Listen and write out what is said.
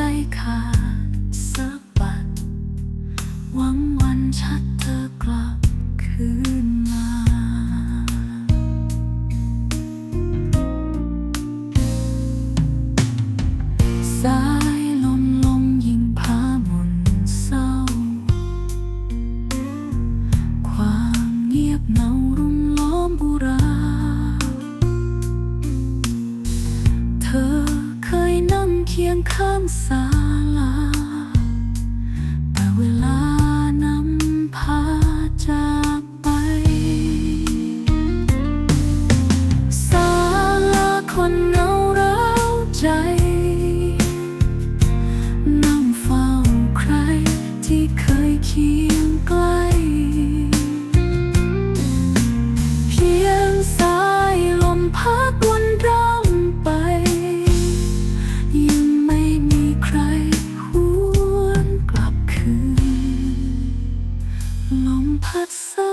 ใจขาดสะบัด หวังวันชัดเธอกลับคืนมา สาางข้างซ้า มพัดเศร้า